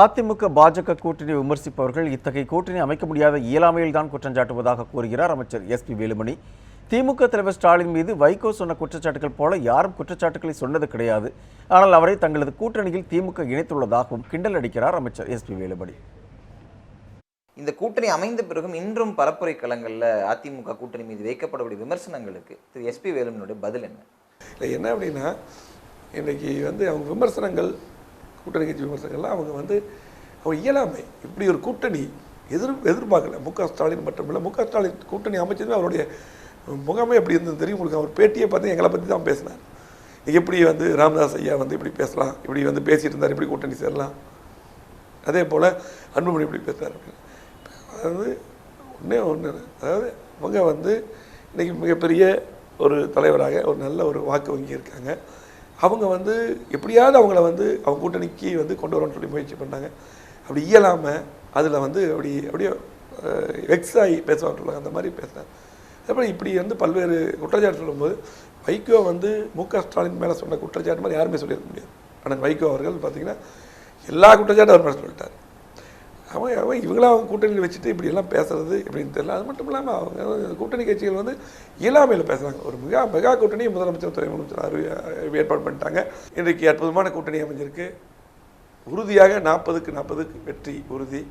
அதிமுக பாஜக கூட்டணி விமர்சிப்பவர்கள் இத்தகைய கூட்டணி அமைக்க முடியாத இயலாமையில் தான் குற்றஞ்சாட்டுவதாக கூறுகிறார் அமைச்சர் எஸ்பி வேலுமணி. திமுக தலைவர் ஸ்டாலின் மீது வைகோ சொன்ன குற்றச்சாட்டுகள் போல யாரும் குற்றச்சாட்டுகளை சொன்னது கிடையாது. ஆனால் அவரை தங்களது கூட்டணியில் திமுக இணைத்துள்ளதாகவும் கிண்டல் அடிக்கிறார் அமைச்சர் எஸ்பி வேலுமணி. இந்த கூட்டணி அமைந்த பிறகும் இன்றும் பரப்புரை களங்களில் அதிமுக கூட்டணி மீது வைக்கப்படக்கூடிய விமர்சனங்களுக்கு திரு எஸ்பி வேலுமனுடைய பதில் என்ன? இல்லை என்ன அப்படின்னா இன்றைக்கி வந்து அவங்க விமர்சனங்கள் கூட்டணி கட்சி விமர்சனங்கள்லாம் அவங்க வந்து அவங்க இயலாமை. இப்படி ஒரு கூட்டணி எதிர் எதிர்பார்க்கல. மு க ஸ்டாலின் மட்டுமில்லை. மு க ஸ்டாலின் கூட்டணி அமைச்சதுமே அவருடைய முகமே எப்படி இருந்தது தெரியும் உங்களுக்கு. அவர் பேட்டியை பார்த்து எங்களை பற்றி தான் பேசினார். எப்படி வந்து ராமதாஸ் ஐயா வந்து இப்படி பேசலாம்? இப்படி வந்து பேசிட்டு இருந்தார் இப்படி கூட்டணி சேரலாம்? அதே போல் அன்புமணி இப்படி பேசுகிறார் அப்படின்னு அதாவது ஒன்றே ஒன்று அதாவது அவங்க வந்து இன்றைக்கி மிகப்பெரிய ஒரு தலைவராக ஒரு நல்ல ஒரு வாக்கு வங்கி இருக்காங்க. அவங்க வந்து எப்படியாவது அவங்கள வந்து அவங்க கூட்டணிக்கு வந்து கொண்டு வரணும்னு சொல்லி முயற்சி பண்ணாங்க அப்படி இயலாமல் அதில் வந்து அப்படி அப்படியே வெக்ஸ் ஆகி பேசுவாங்க சொல்லுவாங்க. அந்த மாதிரி பேசுகிறாங்க அப்புறம் இப்படி வந்து பல்வேறு குற்றச்சாட்டு சொல்லும்போது வைகோ வந்து மு க ஸ்டாலின் மேலே சொன்ன குற்றச்சாட்டு மாதிரி யாருமே சொல்லியிருக்க முடியாது. ஆனால் வைகோ அவர்கள் பார்த்தீங்கன்னா எல்லா குற்றச்சாட்டும் அவர் மேலே சொல்லிட்டார். அவன் அவன் இவங்களா அவங்க கூட்டணியில் வச்சுட்டு இப்படி எல்லாம் பேசுறது எப்படின்னு தெரியல. அது மட்டும் இல்லாமல் அவங்க கூட்டணி கட்சிகள் வந்து இயலாமையில் பேசுகிறாங்க ஒரு மெகா மெகா கூட்டணி முதலமைச்சர் துணை முதலமைச்சர் அறிவி ஏற்பாடு பண்ணிட்டாங்க. இன்றைக்கு அற்புதமான கூட்டணி அமைஞ்சிருக்கு. உறுதியாக நாற்பதுக்கு நாற்பதுக்கு வெற்றி உறுதி.